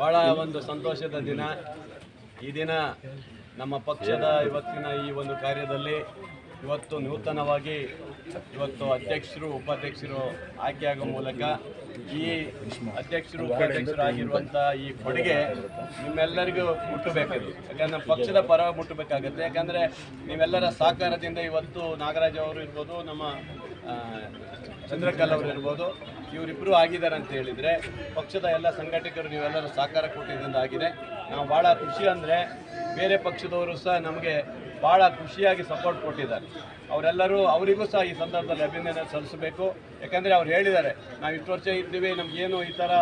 ಬಹಳ ಒಂದು ಸಂತೋಷದ ದಿನ. ಈ ದಿನ ನಮ್ಮ ಪಕ್ಷದ ಇವತ್ತಿನ ಈ ಒಂದು ಕಾರ್ಯದಲ್ಲಿ ಇವತ್ತು ನೂತನವಾಗಿ ಇವತ್ತು ಅಧ್ಯಕ್ಷರು, ಉಪಾಧ್ಯಕ್ಷರು ಆಯ್ಕೆಯಾಗುವ ಮೂಲಕ ಈ ಅಧ್ಯಕ್ಷರು, ಉಪಾಧ್ಯಕ್ಷರು ಆಗಿರುವಂಥ ಈ ಕೊಡುಗೆ ನಿಮ್ಮೆಲ್ಲರಿಗೂ ಮುಟ್ಟಬೇಕಿದೆ ಯಾಕಂದ್ರೆ ನಮ್ಮ ಪಕ್ಷದ ಪರ ಮುಟ್ಟಬೇಕಾಗತ್ತೆ. ಯಾಕಂದರೆ ನೀವೆಲ್ಲರ ಸಹಕಾರದಿಂದ ಇವತ್ತು ನಾಗರಾಜ್ ಅವರು ಇರ್ಬೋದು, ನಮ್ಮ ಚಂದ್ರಕಲ್ ಅವರು ಇರ್ಬೋದು ಇವರಿಬ್ಬರು ಆಗಿದ್ದಾರೆ ಅಂತ ಹೇಳಿದರೆ ಪಕ್ಷದ ಎಲ್ಲ ಸಂಘಟಕರು ನೀವೆಲ್ಲರೂ ಸಹಕಾರ ಕೊಟ್ಟಿದ್ದರಿಂದ ಆಗಿದೆ. ನಾವು ಭಾಳ ಖುಷಿ ಅಂದರೆ ಬೇರೆ ಪಕ್ಷದವರು ಸಹ ನಮಗೆ ಭಾಳ ಖುಷಿಯಾಗಿ ಸಪೋರ್ಟ್ ಕೊಟ್ಟಿದ್ದಾರೆ. ಅವರೆಲ್ಲರೂ ಅವರಿಗೂ ಸಹ ಈ ಸಂದರ್ಭದಲ್ಲಿ ಅಭಿನಂದನೆ ಸಲ್ಲಿಸಬೇಕು. ಯಾಕಂದರೆ ಅವ್ರು ಹೇಳಿದ್ದಾರೆ ನಾವು ಇಷ್ಟು ವರ್ಷ ಇದ್ದೀವಿ ನಮಗೇನು ಈ ಥರ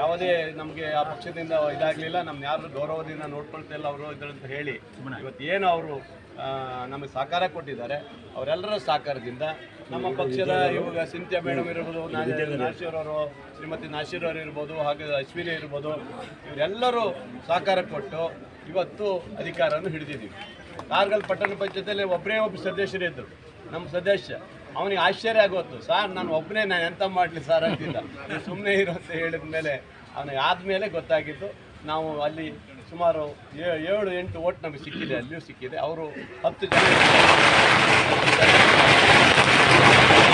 ಯಾವುದೇ ನಮಗೆ ಆ ಪಕ್ಷದಿಂದ ಇದಾಗಲಿಲ್ಲ ನಮ್ಮ ಯಾರು ಗೌರವದಿಂದ ನೋಡ್ಕೊಳ್ತಿಲ್ಲ ಅವರು ಇದರಂತ ಹೇಳಿ. ಇವತ್ತು ಏನು ಅವರು ನಮಗೆ ಸಹಕಾರ ಕೊಟ್ಟಿದ್ದಾರೆ. ಅವರೆಲ್ಲರ ಸಹಕಾರದಿಂದ ನಮ್ಮ ಪಕ್ಷದ ಇವಾಗ ಸಿಂತ್ಯ ಮೇಡಮ್ ಇರ್ಬೋದು ನಾಶೀರ್ ಅವರು ಶ್ರೀಮತಿ ನಾಶೀರ್ ಅವರು ಇರ್ಬೋದು ಹಾಗೆ ಅಶ್ವಿನಿ ಇರ್ಬೋದು ಇವರೆಲ್ಲರೂ ಸಹಕಾರ ಕೊಟ್ಟು ಇವತ್ತು ಅಧಿಕಾರವನ್ನು ಹಿಡಿದಿದ್ದೀವಿ. ಕಾರ್ಗಲ್ ಪಟ್ಟಣ ಪಂಚಾಯತಿಯಲ್ಲಿ ಒಬ್ಬರೇ ಒಬ್ಬ ಸದಸ್ಯರು ಇದ್ದರು ನಮ್ಮ ಸದಸ್ಯ. ಅವನಿಗೆ ಆಶ್ಚರ್ಯ ಆಗೋತ್ತು ಸರ್, ನಾನು ಒಬ್ಬನೇ ನಾನು ಎಂತ ಮಾಡಲಿ ಸರ್? ನೀವು ಸುಮ್ಮನೆ ಇರೋ ಅಂತ ಹೇಳಿದ ಮೇಲೆ ಅವನಿಗೆ ಆದಮೇಲೆ ಗೊತ್ತಾಗಿದ್ದು, ನಾವು ಅಲ್ಲಿ ಸುಮಾರು ಏಳು, ಎಂಟು ಓಟ್ ನಮಗೆ ಸಿಕ್ಕಿದೆ, ಅಲ್ಲಿಯೂ ಸಿಕ್ಕಿದೆ. ಅವರು ಹತ್ತು ಜನ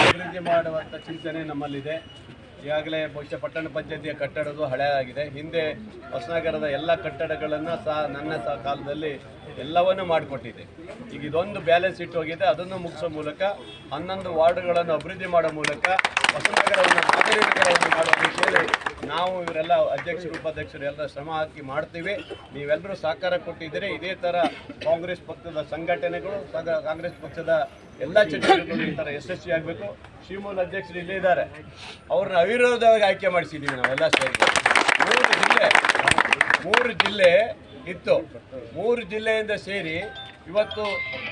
ಅಭಿವೃದ್ಧಿ ಮಾಡುವಂಥ ಚಿಂತನೆ ನಮ್ಮಲ್ಲಿದೆ. ಈಗಾಗಲೇ ಬಹುಶಃ ಪಟ್ಟಣ ಪಂಚಾಯತಿಯ ಕಟ್ಟಡದು ಹಳೆಯಾಗಿದೆ ಹಿಂದೆ ಹೊಸನಗರದ ಎಲ್ಲ ಕಟ್ಟಡಗಳನ್ನು ಸಹ ನನ್ನ ಸಹ ಕಾಲದಲ್ಲಿ ಎಲ್ಲವನ್ನೂ ಮಾಡಿಕೊಟ್ಟಿದೆ ಈಗ ಇದೊಂದು ಬ್ಯಾಲೆನ್ಸ್ ಇಟ್ಟು ಹೋಗಿದೆ. ಅದನ್ನು ಮುಗಿಸೋ ಮೂಲಕ, ಹನ್ನೊಂದು ವಾರ್ಡ್ಗಳನ್ನು ಅಭಿವೃದ್ಧಿ ಮಾಡೋ ಮೂಲಕ ಹೊಸನಗರವನ್ನು ನಾಗರಿಕರನ್ನು ಮಾಡುವ ದಿಶೆಯಲ್ಲಿ ನಾವು ಇವರೆಲ್ಲ ಅಧ್ಯಕ್ಷರು, ಉಪಾಧ್ಯಕ್ಷರು ಎಲ್ಲ ಶ್ರಮ ಹಾಕಿ ಮಾಡ್ತೀವಿ. ನೀವೆಲ್ಲರೂ ಸಹಕಾರ ಕೊಟ್ಟಿದ್ದೀರಿ. ಇದೇ ಥರ ಕಾಂಗ್ರೆಸ್ ಪಕ್ಷದ ಸಂಘಟನೆಗಳು ಕಾಂಗ್ರೆಸ್ ಪಕ್ಷದ ಎಲ್ಲ ಚಟುವಟಿಕೆಗಳು ಈ ಥರ ಯಶಸ್ವಿ ಆಗಬೇಕು. ಶಿವಮೂಲ ಅಧ್ಯಕ್ಷರು ಇಲ್ಲೇ ಇದ್ದಾರೆ. ಅವ್ರನ್ನ ಅವಿರೋಧವಾಗಿ ಆಯ್ಕೆ ಮಾಡಿಸಿದ್ದೀವಿ ನಾವೆಲ್ಲ ಸೇರಿ. ಮೂರು ಜಿಲ್ಲೆ ಮೂರು ಜಿಲ್ಲೆ ಇತ್ತು. ಮೂರು ಜಿಲ್ಲೆಯಿಂದ ಸೇರಿ ಇವತ್ತು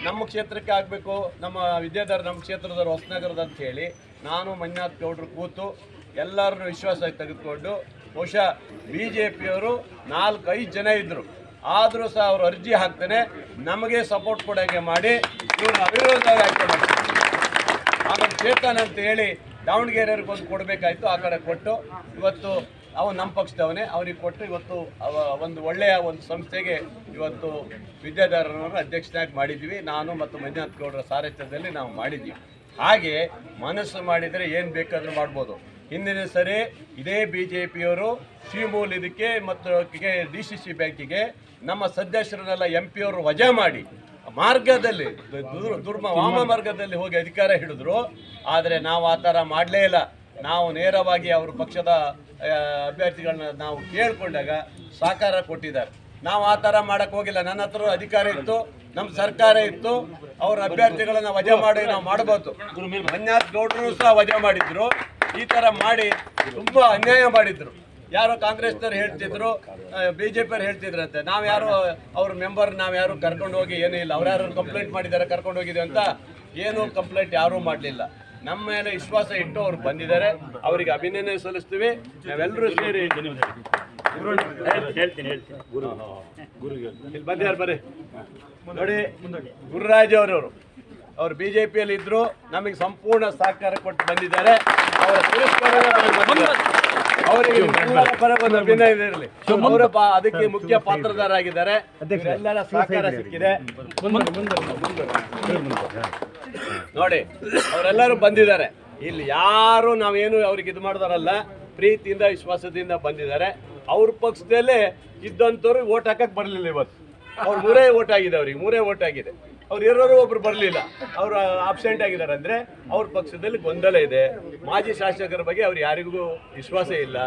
ನಮ್ಮ ಕ್ಷೇತ್ರಕ್ಕೆ ಆಗಬೇಕು. ನಮ್ಮ ವಿದ್ಯಾಧರ, ನಮ್ಮ ಕ್ಷೇತ್ರದವ್ರು ಹೊಸನಗರದ ಅಂತ ಹೇಳಿ ನಾನು ಮಂಜುನಾಥ್ ಗೌಡ್ರು ಕೂತು ಎಲ್ಲರನ್ನು ವಿಶ್ವಾಸ ತೆಗೆದುಕೊಂಡು ಬಹುಶಃ ಬಿ ಜೆ ಪಿಯವರು ನಾಲ್ಕೈದು ಜನ ಇದ್ದರು ಆದರೂ ಸಹ ಅವರು ಅರ್ಜಿ ಹಾಕ್ತಾನೆ, ನಮಗೆ ಸಪೋರ್ಟ್ ಕೊಡೋಂಗೆ ಮಾಡಿ, ಇವ್ರನ್ನ ಅವಿರೋಧವಾಗಿ ಆಯ್ಕೆ ಮಾಡ್ತಾರೆ. ಆಮೇಲೆ ಚೇತನ್ ಅಂತ ಹೇಳಿ ದಾವಣಗೆರೆಯವ್ರಿಗೆ ಒಂದು ಕೊಡಬೇಕಾಯ್ತು, ಆ ಕಡೆ ಕೊಟ್ಟು. ಇವತ್ತು ಅವನು ನಮ್ಮ ಪಕ್ಷದವನೇ, ಅವ್ರಿಗೆ ಕೊಟ್ಟು ಇವತ್ತು ಅವ ಒಂದು ಒಳ್ಳೆಯ ಒಂದು ಸಂಸ್ಥೆಗೆ ಇವತ್ತು ವಿದ್ಯಾಧಾರನವರು ಅಧ್ಯಕ್ಷನಾಗಿ ಮಾಡಿದ್ದೀವಿ. ನಾನು ಮತ್ತು ಮಂಜುನಾಥ್ ಗೌಡರ ಸಾರಥ್ಯದಲ್ಲಿ ನಾವು ಮಾಡಿದ್ದೀವಿ. ಹಾಗೆ ಮನಸ್ಸು ಮಾಡಿದರೆ ಏನು ಬೇಕಾದರೂ ಮಾಡ್ಬೋದು. ಹಿಂದಿನ ಸರಿ ಇದೇ ಬಿ ಜೆ ಪಿಯವರು ಇದಕ್ಕೆ ಮತ್ತು ಡಿ ಸಿ ಸಿ ಬ್ಯಾಂಕಿಗೆ ನಮ್ಮ ಸದಸ್ಯರನ್ನೆಲ್ಲ ಎಂ ಪಿಯವರು ವಜಾ ಮಾಡಿ ಮಾರ್ಗದಲ್ಲಿ ದುರ್- ದುರ್ಮ ವಾಮ ಮಾರ್ಗದಲ್ಲಿ ಹೋಗಿ ಅಧಿಕಾರ ಹಿಡಿದ್ರು. ಆದರೆ ನಾವು ಆ ಥರ ಮಾಡಲೇ ಇಲ್ಲ. ನಾವು ನೇರವಾಗಿ ಅವ್ರ ಪಕ್ಷದ ಅಭ್ಯರ್ಥಿಗಳನ್ನ ನಾವು ಕೇಳಿಕೊಂಡಾಗ ಸಹಕಾರ ಕೊಟ್ಟಿದ್ದಾರೆ. ನಾವು ಆ ಥರ ಮಾಡಕ್ಕೆ ಹೋಗಿಲ್ಲ. ನನ್ನ ಹತ್ರ ಅಧಿಕಾರ ಇತ್ತು ನಮ್ಮ ಸರ್ಕಾರ ಇತ್ತು. ಅವ್ರ ಅಭ್ಯರ್ಥಿಗಳನ್ನ ವಜಾ ಮಾಡಿ ನಾವು ಮಾಡಬಹುದು ಮಂಜಾತ್ ಗೌಡರು ಸಹ ವಜಾ ಮಾಡಿದ್ರು. ಈ ಥರ ಮಾಡಿ ತುಂಬ ಅನ್ಯಾಯ ಮಾಡಿದ್ರು. ಯಾರೋ ಕಾಂಗ್ರೆಸ್ನವ್ರು ಹೇಳ್ತಿದ್ರು ಬಿ ಜೆ ಹೇಳ್ತಿದ್ರಂತೆ. ನಾವು ಯಾರು ಅವ್ರ ಮೆಂಬರ್ ನಾವು ಯಾರು ಕರ್ಕೊಂಡು ಹೋಗಿ ಏನೂ ಇಲ್ಲ. ಅವ್ರು ಯಾರು ಕಂಪ್ಲೇಂಟ್ ಮಾಡಿದ್ದಾರೆ ಕರ್ಕೊಂಡು ಹೋಗಿದ್ದೀವಿ ಅಂತ ಏನೂ ಕಂಪ್ಲೇಂಟ್ ಯಾರೂ ಮಾಡಲಿಲ್ಲ. ನಮ್ಮ ಮೇಲೆ ವಿಶ್ವಾಸ ಇಟ್ಟು ಅವ್ರು ಬಂದಿದ್ದಾರೆ. ಅವರಿಗೆ ಅಭಿನಂದನೆ ಸಲ್ಲಿಸ್ತೀವಿ. ನಾವೆಲ್ಲರೂ ಸೇರಿ ಹೇಳ್ತೀನಿ ನೋಡಿ, ಗುರುರಾಜ್ ಅವರವರು. ಅವ್ರು ಬಿ ಜೆ ಇದ್ರು ನಮಗೆ ಸಂಪೂರ್ಣ ಸಹಕಾರ ಕೊಟ್ಟು ಬಂದಿದ್ದಾರೆ. ಅವರ ಪುರಸ್ಕಾರ ಅವರಿಗೆ ನಿಮ್ಮೆಲ್ಲರ ಪರ ಒಂದು ಇರಲಿ ಅವರ ಪಾ- ಅದಕ್ಕೆ ಮುಖ್ಯ ಪಾತ್ರದಾರಾಗಿದ್ದಾರೆ ಎಲ್ಲರ ಸಹಕಾರ ಸಿಕ್ಕಿದೆ. ನೋಡಿ, ಅವರೆಲ್ಲರೂ ಬಂದಿದ್ದಾರೆ. ಇಲ್ಲಿ ಯಾರು ನಾವೇನು ಅವ್ರಿಗೆ ಇದು ಮಾಡಿದಾರಲ್ಲ, ಪ್ರೀತಿಯಿಂದ, ವಿಶ್ವಾಸದಿಂದ ಬಂದಿದ್ದಾರೆ. ಅವ್ರ ಪಕ್ಷದಲ್ಲೇ ಇದ್ದಂಥವ್ರು ಓಟ್ ಹಾಕಕ್ ಬರಲಿಲ್ಲ ಇವತ್ತು. ಅವ್ರು ಮೂರೇ ಓಟ್ ಆಗಿದೆ ಅವ್ರಿಗೆ, ಮೂರೇ ಓಟ್ ಆಗಿದೆ. ಅವ್ರು ಇರೋರು ಒಬ್ರು ಬರಲಿಲ್ಲ. ಅವರು ಆಬ್ಸೆಂಟ್ ಆಗಿದ್ದಾರೆ ಅಂದರೆ ಅವ್ರ ಪಕ್ಷದಲ್ಲಿ ಗೊಂದಲ ಇದೆ. ಮಾಜಿ ಶಾಸಕರ ಬಗ್ಗೆ ಅವ್ರು ಯಾರಿಗೂ ವಿಶ್ವಾಸ ಇಲ್ಲ.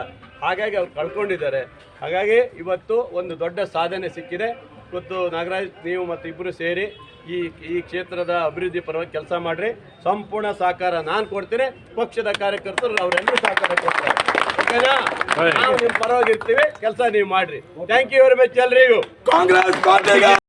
ಹಾಗಾಗಿ ಅವ್ರು ಕಳ್ಕೊಂಡಿದ್ದಾರೆ. ಹಾಗಾಗಿ ಇವತ್ತು ಒಂದು ದೊಡ್ಡ ಸಾಧನೆ ಸಿಕ್ಕಿದೆ. ಇವತ್ತು ನಾಗರಾಜ್ ನೀವು ಮತ್ತು ಇಬ್ಬರು ಸೇರಿ ಈ ಈ ಕ್ಷೇತ್ರದ ಅಭಿವೃದ್ಧಿ ಪರವಾಗಿ ಕೆಲಸ ಮಾಡ್ರಿ. ಸಂಪೂರ್ಣ ಸಹಕಾರ ನಾನು ಕೊಡ್ತೀನಿ. ಪಕ್ಷದ ಕಾರ್ಯಕರ್ತರು ಅವರೆಲ್ಲರೂ ಸಹಕಾರ ಕೊಡ್ತಾರೆ. ಓಕೆನಾ ನಾವು ನಿಮ್ಮ ಪರವಾಗಿರ್ತೀವಿ ಕೆಲಸ ನೀವು ಮಾಡ್ರಿ. ಥ್ಯಾಂಕ್ ಯು ವೆರಿ ಮಚ್ ಎಲ್ರಿಗೂ. ಕಾಂಗ್ರೆಸ್